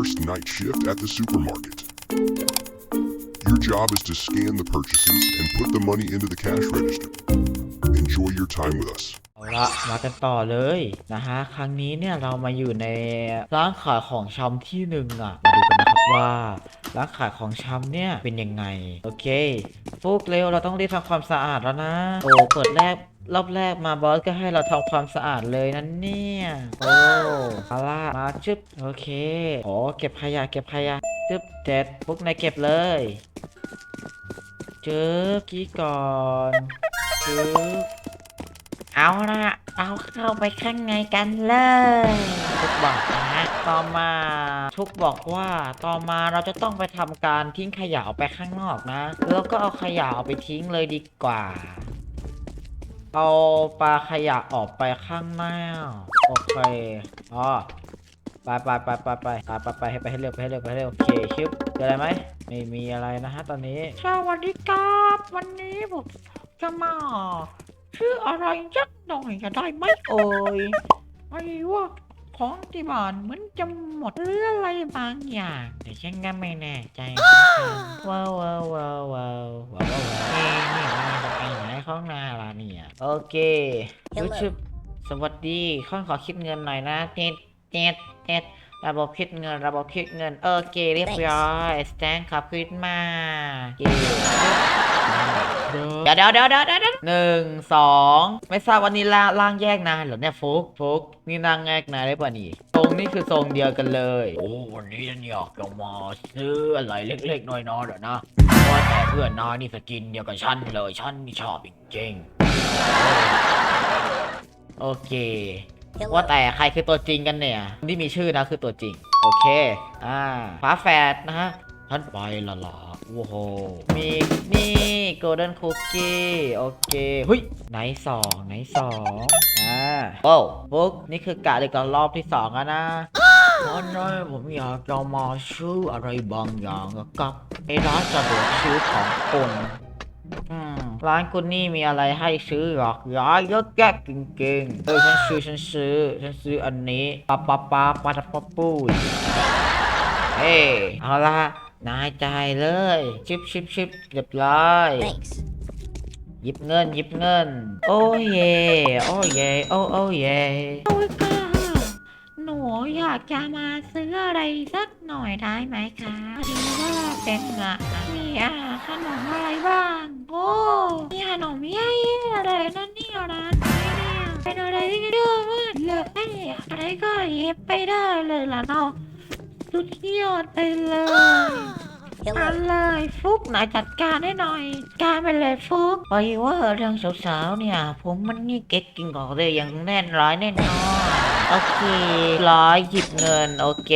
first night shift at the supermarket. Your job is to scan the purchases and put the money into the cash register. Enjoy your time with us. เอาละมากันต่อเลยนะฮะครั้งนี้เนี่ยเรามาอยู่ในร้านขายของชำที่หนึ่งอะมาดูกันนะครับว่าร้านขายของชำเนี่ยเป็นยังไง โอเคฟุกเร็วเราต้องรีบทำความสะอาดแล้วนะโอ้เปิดแรก รอบแรกมาบอสก็ให้เราทำความสะอาดเลยนั่นเนี่ย โอ้เอาละมาชึบ โอเคโอ้เก็บขยะเก็บขยะชึบเจ็ดฟุกนายเก็บเลยจึ๊บกี้ก่อนจึ๊บเอาละเอาเข้าไปข้างในกันเลยทุกบอกนะฮะต่อมาทุกบอกว่าต่อมาเราจะต้องไปทำการทิ้งขยะออกไปข้างนอกนะ แล้วก็เอาขยะออกไปทิ้งเลยดีกว่า เอาปลาขยะออกไปข้างหน้า โอเคอ๋อไปไปไปไปไปไปไปไปให้ไปให้เร็วไปให้เร็วไปให้เร็วโอเคชิปเจออะไรไหมไม่มีอะไรนะฮะตอนนี้สวัสดีครับวันนี้ผมจะมาชื่ออะไรยักหน่อยจะได้ไหมเอ่ยไอ้ว่า ของที่บ้านเหมือนจะหมดหรืออะไรบางอย่างแต่ฉันก็ไม่แน่ใจเหมือนกันว้าวว้าวว้าวว้าวว้าวว้าวเอ๊ะนี่มันจะไปไหนข้างหน้าล่ะเนี่ยโอเครู้ชึบสวัสดีข้อขอคิดเงินหน่อยนะเจ็ดเจ็ดเจ็ด ระบบคิดเงิน ระบบคิดเงิน โอเค เรียบร้อยสแตนขอบคุณมากเย้เดี๋ยวเดี๋ยวเดี๋ยวเดี๋ยวเดี๋ยวหนึ่งสองไม่ทราบวันนี้ล่าล่างแยกนายเหรอเนี่ยฟุกฟุกนี่ล่างแยกนายได้ป่ะนี่ทรงนี่คือทรงเดียวกันเลย โอ้วันนี้ฉันอยากจะมาซื้ออะไรเล็กๆน้อยๆเดี๋ยวนะว่าแต่เพื่อนนายนี่สกินเดียวกับฉันเลยฉันนี่ชอบจริงๆโอเค Hello. ว่าแต่ใครคือตัวจริงกันเนี่ยที่มีชื่อนะคือตัวจริง โอเค อ่าฝาแฝดนะฮะท่านไปละล่ะโอ้โห มีนี่โกลเด้นคุกกี้โอเคเฮ้ยไหนสองไหนสองอ่าโอ้ฟุกนี่คือกะเด็กตอนรอบที่สองแล้วนะตอนนี้ผมอยากจะมาชื่ออะไรบางอย่างกับไอ้ร้านสะดวกซื้อของคน ร้านคุณนี่มีอะไรให้ซื้อหรอกย้ายเยอะแยะจริงๆเออฉันซื้อฉันซื้อฉันซื้ออันนี้ปะปะปะปะปะปะปุ้ยเฮ้ยเอาละนายจ่ายเลยชิบชิบชิบเรียบร้อย Thanks. หยิบเงินหยิบเงิน โอ้เย่โอ้เย่โอ้โอ้เย่โอ้ยค่ะหนูอยากจะมาซื้ออะไรสักหน่อยได้ไหมคะพอดีว่าเป็นอะมีอาขนมอะไรบ้าง เป็นอะไรที่เลือกมากเลือกได้อะไรก็หยิบไปได้เลยล่ะเนาะสุดยอดไปเลยมา Hello. เลยฟุกนายจัดการให้หน่อยการไปเลยฟุกไปว่าเรื่องสาวๆเนี่ย ผมมันนี่เก็ตกินกอกเลยอย่างแน่นร้อยแน่นอนโอเคร้อยหยิบเงิน โอเค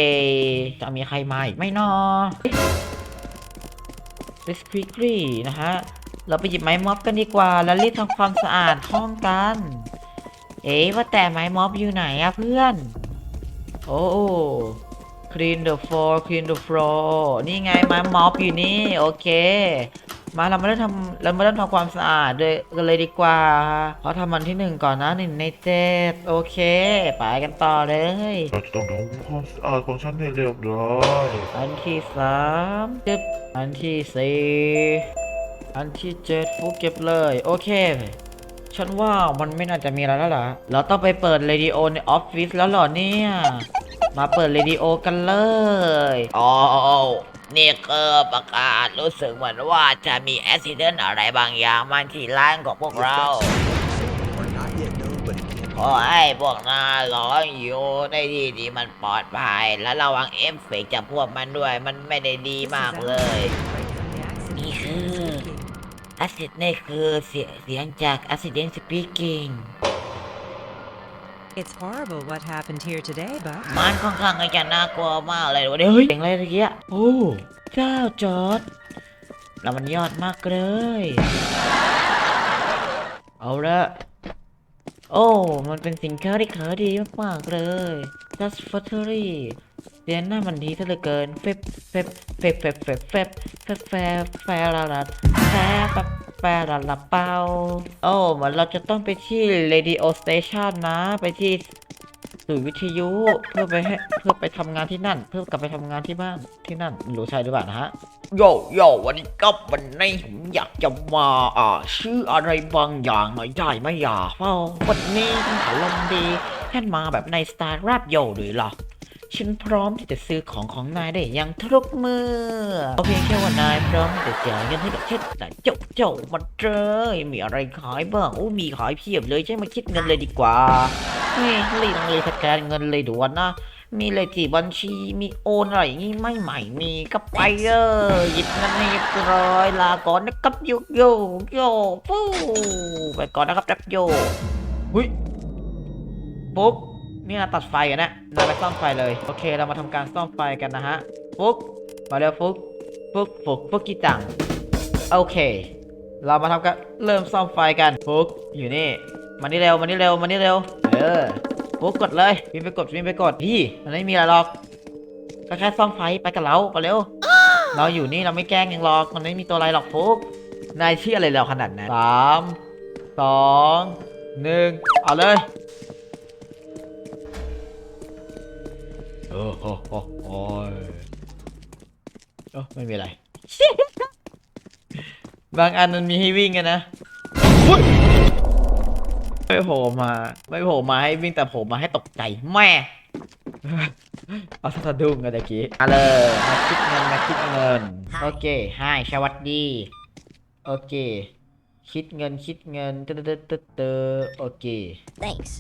จะมีใครมาอีกไหม่นอ Let's quickly นะฮะ เราไปหยิบไม้ม็อบกันดีกว่า แล้วรีบทำความสะอาดห้องกัน เอ๊ะว่าแต่ไม้ม็อบอยู่ไหนอะเพื่อนโอ้ clean the floor clean the floor นี่ไงไม้ม็อบอยู่นี่ โอเค มาเรามาเริ่มทำเรามาเริ่มทำความสะอาดเลยกันเลยดีกว่าเพราะทำมันที่หนึ่งก่อนนะหนึ่งในเจ็ดโอเค ไปกันต่อเลย เราจะต้องทำความสะอาดของฉันให้เรียบร้อยอันที่สามจึบอันที่สี่อันที่เจ็ดฟุกเก็บเลย โอเค ฉันว่ามันไม่น่าจะมีอะไรแล้วล่ะ เราต้องไปเปิดเรดิโอในออฟฟิศแล้วเหรอเนี่ย มาเปิดเรดิโอกันเลย อ๋อนี่คือประกาศรู้สึกเหมือนว่าจะมีอุบิเหตุอะไรบางอย่างมาที่ร้านของพวกเรา ขอให้พวกนายร้อนอยู่ในที่ที่มันปลอดภัย และระวังเอฟเฟกต์จากพวกมันด้วย มันไม่ได้ดีมากเลย อาซิดนี่คือเสียเสียงจาก Accident Speaking It's horrible what happened here today, Buck. มันค่อนข้างจะน่ากลัวมากเลยวันนี้เฮ้ยเสียงอะไรเมื่อกี้โอ้เจ้าจอร์ดแล้วมันยอดมากเลย เอาละโอ้ มันเป็นสินค้าที่ขายดีมากๆเลย Just Factory เสียงหน้ามันดีซะเหลือเกินเฟบเฟบเฟบเฟบเฟบเฟบเฟบแฟแฟละละแฟแฟบแฟละละเป้าโอ้เหมือนเราจะต้องไปที่ Radio Station นะไปที่สื่อวิทยุเพื่อไปให้เพื่อไปทำงานที่นั่น เพื่อกลับไปทำงานที่บ้านที่นั่นไม่รู้ใช่หรือเปล่านะฮะโยโยวันนี้ก็วันนี้ผมอยากจะมาอ่าชื่ออะไรบางอย่างหน่อยได้ไหมอะเพราวันนี้ฉันอารมณ์ดีแค่มาแบบในสไตล์แรปโยหรือหรอ ฉันพร้อมที่จะซื้อของของนายได้อย่างทุกเมื่อเอเพียงแค่ว่านายพร้อมจะจ่ายเงินให้กับฉันแต่เจ้าเจ้ามันเลยมีอะไรขายบ้างโอ้มีขายเพียบเลยใช่มาคิดเงินเลยดีกว่านี่รีบเลยสแกนเงินเลยด่วนนะมีเลขที่บัญชีมีโอนอะไรอย่างงี้ไม่ใหม่มีก็ไปเออหยิบเงินให้เรียบร้อยลาก่อนนะครับโยโยโยฟูไปก่อนนะครับแรปโยหุยปุ๊บ นี่นะตัดไฟกันนะนายไปซ่อมไฟเลย โอเค เรามาทำการซ่อมไฟกันนะฮะ ฟุก มาเร็วฟุก ฟุก ฟุก ฟุกกี่ตังโอเค เรามาทำการเริ่มซ่อมไฟกัน ฟุก อยู่นี่ มานี่เร็ว มานี่เร็ว มานี่เร็ว เออ ฟุกกดเลยวิ่งไปกดวิ่งไปกดพี่มันไม่มีอะไรหรอก ก็แค่ซ่อมไฟไปกับเราไปเร็ว เราอยู่นี่เราไม่แกล้งยังหรอก มันไม่มีตัวอะไรหรอกฟุก นายเชื่ออะไรเราขนาดนั้นสามสองหนึ่งเอาเลย โอ้โหโอ้โหโอ้ไม่มีอะไร บางอันมันมีให้วิ่งกันนะไม่โผล่มา ไม่โผล่มาให้วิ่งแต่โผล่มาให้ตกใจแม่เอาสะดุ้งกันตะกี้มาเลยมาคิดเงินมาคิดเงิน โอเคให้สวัสดี โอเค คิดเงินคิดเงินเตอเตอเตอเตอโอเค Thanks.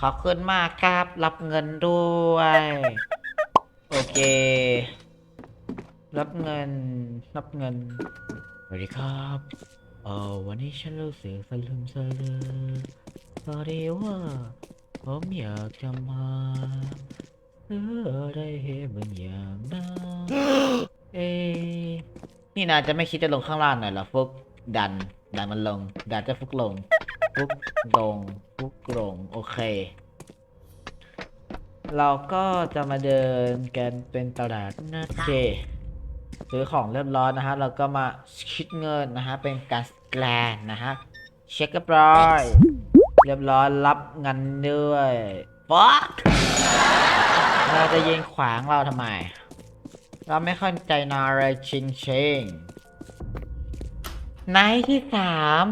ขอบคุณมากครับ รับเงินด้วย โอเค รับเงิน รับเงิน สวัสดีครับ เออวันนี้ฉันรู้สึกสลืมสลือพอดีว่าผมอยากจะมาเพื่อได้เห็นบางอย่างนะเอ๊ะนี่นาจะไม่คิดจะลงข้างล่างหน่อยเหรอฟุกดัน ดันมันลง ดันจะฟุกลง ฟุกลง ฟุกลง โอเค เราก็จะมาเดินกันเป็นตลาดนะโอเคซื้อของเรียบร้อยนะฮะ เราก็มาคิดเงินนะฮะ เป็นการสแกนนะฮะ เช็คเรียบร้อย เรียบร้อยรับเงินด้วยฟักเราจะยิงขวางเราทำไม เราไม่เข้าใจนาอะไรชิงเชงในที่สาม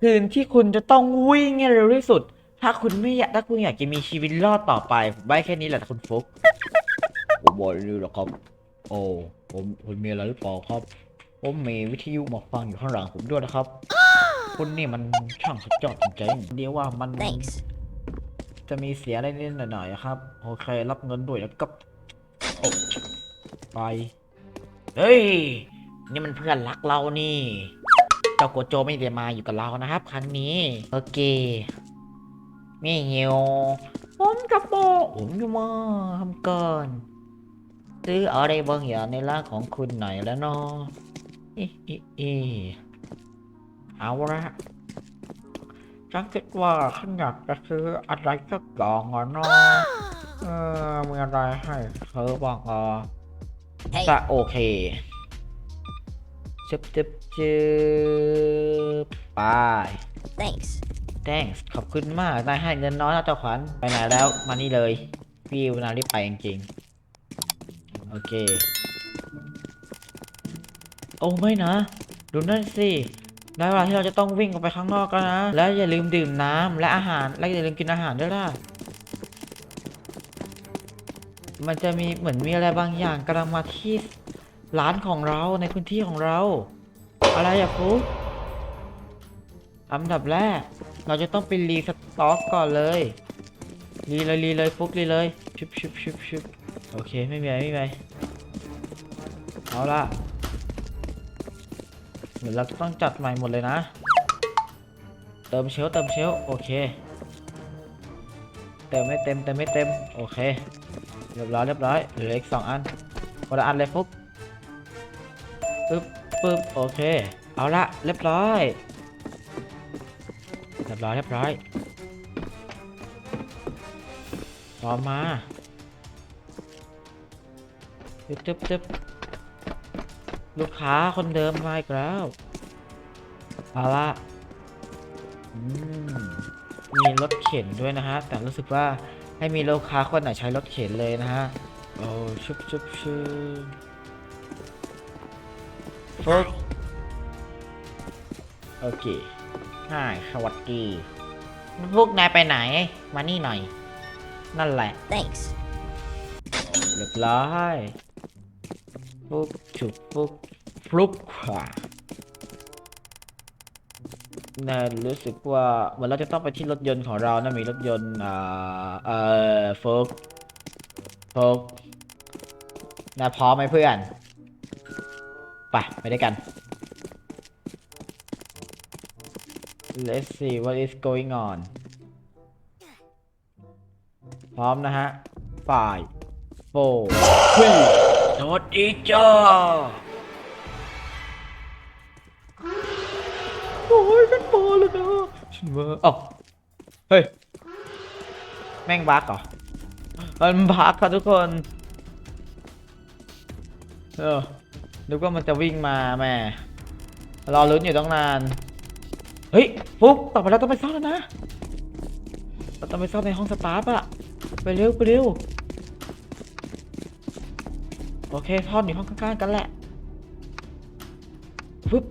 คืนที่คุณจะต้องวิ่งให้เร็วที่สุด ถ้าคุณไม่อยากถ้าคุณอยากจะมีชีวิตรอดต่อไป ผมใบแค่นี้แหละคุณฟุกผมบอกเลยหรอกครับ โอ้ผมคุณมีอะไรหรือเปล่าครับ ผมมีวิทยุมาฟังอยู่ข้างหลังผมด้วยนะครับคุณนี่มันช่างสุดยอดจริงๆเดียวว่ามัน Thanks. จะมีเสียอะไรนิดๆหน่อยๆอะครับโอเครับเงินด้วยแล้วก็โอ้ไป เฮ้ย นี่มันเพื่อนรักเรานี่ เจ้าโกโจไม่ได้มาอยู่กับเรานะครับ ครั้งนี้ โอเค ไม่เหี่ยวผมกับโบผมจะมาทำก่อนซื้ออะไรบางอย่างในร้านของคุณหน่อยแล้วเนาะอิอิอิเอาละฉันคิดว่าฉันอยากจะซื้ออะไรสักอย่างอะเนาะเออมีอะไรให้เธอบ้างอะ Hey. ก็โอเคจึบจึบจึบไป Thanks. Thanks ขอบคุณมาก นายให้เงินน้อยนะเจ้าขวัญ ไปไหนแล้ว มานี่เลย พี่วนารีบไปจริงๆ โอเค โอ้ไม่นะ ดูนั่นสิได้เวลาที่เราจะต้องวิ่งออกไปข้างนอกแล้วนะ แล้วอย่าลืมดื่มน้ำและอาหาร และอย่าลืมกินอาหารด้วยล่ะ มันจะมีเหมือนมีอะไรบางอย่างกำลังมาที่ร้านของเราในพื้นที่ของเรา อะไรอะฟุกอันดับแรก เราจะต้องไปรีสต็อกก่อนเลยรีเลยรีเลยฟุกรีเลยชุบชุบชุบชุบโอเคไม่มีอะไรไม่มีอะไรเอาละเดี๋ยวเราต้องจัดใหม่หมดเลยนะ เติมเชลเติมเชลโอเคเติมไม่เต็มเติมไม่เต็มโอเคเรียบร้อยเรียบร้อยเหลืออีกสองอันคนละอันเลยฟุกปึ๊บปึ๊บโอเค เอาละเรียบร้อย ยบร้อยเรียบร้อยต่อมาตึ๊บตึ๊บตึ๊บลูกค้าคนเดิมมาอีกแล้วเอาละมมีรถเข็นด้วยนะฮะ แต่รู้สึกว่าให้มีลูกค้าคนไหนใช้รถเข็นเลยนะฮะ โอ้ชุบชุบชุบฟุกโอเค ฮ่ายสวัสดี พวกนายไปไหน มานี่หน่อย นั่นแหละ Thanks. เรียบร้อยฟุกฉุบฟุกฟลุกขวาน่ารู้สึกว่าเหมือนเราจะต้องไปที่รถยนต์ของเรานะมีรถยนต์อ่าเอ่อฟุกฟุกนายพร้อมไหมเพื่อน ไป ไปด้วยกัน Let's see what is going on พร้อมนะฮะ five four three สวัสดีจ้าโอ้ยกันมาแล้วนะฉันว่าอ้าเฮ้ย แม่งบักเหรอ มันบักครับทุกคน เออนึกว่ามันจะวิ่งมาแม่รอลุ้นอยู่ตั้งนาน เฮ้ยฟุกต่อไปเราต้องไปซ่อนแล้วนะเราต้องไปซ่อนในห้องสตาฟอะไปเร็วไปเร็วโอเคซ่อนอยู่ห้องข้างๆกันแหละฟึบ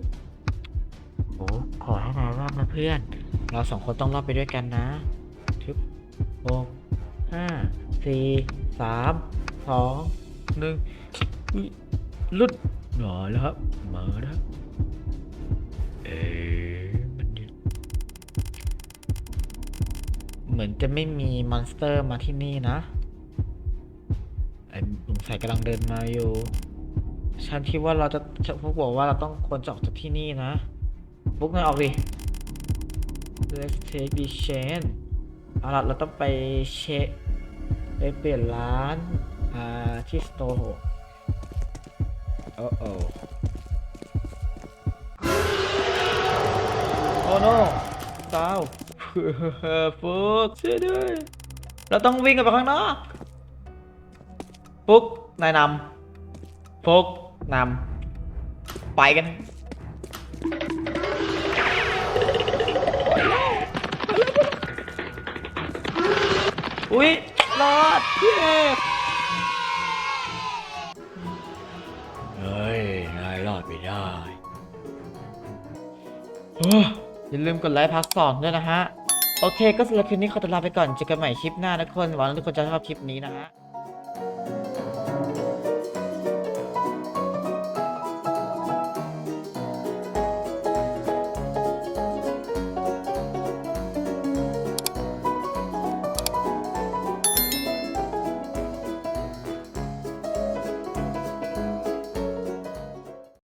โอ้ขอให้นายรอดนะเพื่อน เราสองคนต้องรอดไปด้วยกันนะทึบหกห้าสี่สามสองหนึ่งอุ๊ยหลุดหนอแล้วครับมาแล้ว มือนจะไม่มีมอนสเตอร์มาที่นี่นะไอ้สงสัยกำลังเดินมาอยู่ ฉันคิดว่าเราจะจะพวกบอกว่าเราต้องควรจะออกจากที่นี่นะบุ๊กนายออกดิ Let's take the chain เอาล่ะเราต้องไปเช็คไปเปลี่ยนร้าน อ่า ที่สโตร์โอ้โอ้โอ้โนดาว ฟุกช่วยด้วย เราต้องวิ่งกันไปข้างนอกฟุกนายนำฟุกนำไปกันอุ๊ยรอดเย้เฮ้ย นายรอดไม่ได้อ้อย่าลืมกดไลค์พักสองด้วยนะฮะ โอเค ก็สำหรับคลิปนี้ขอตัวลาไปก่อนเจอกันใหม่คลิปหน้านะคนหวังว่าทุกคนจะชอบคลิปนี้นะฮะ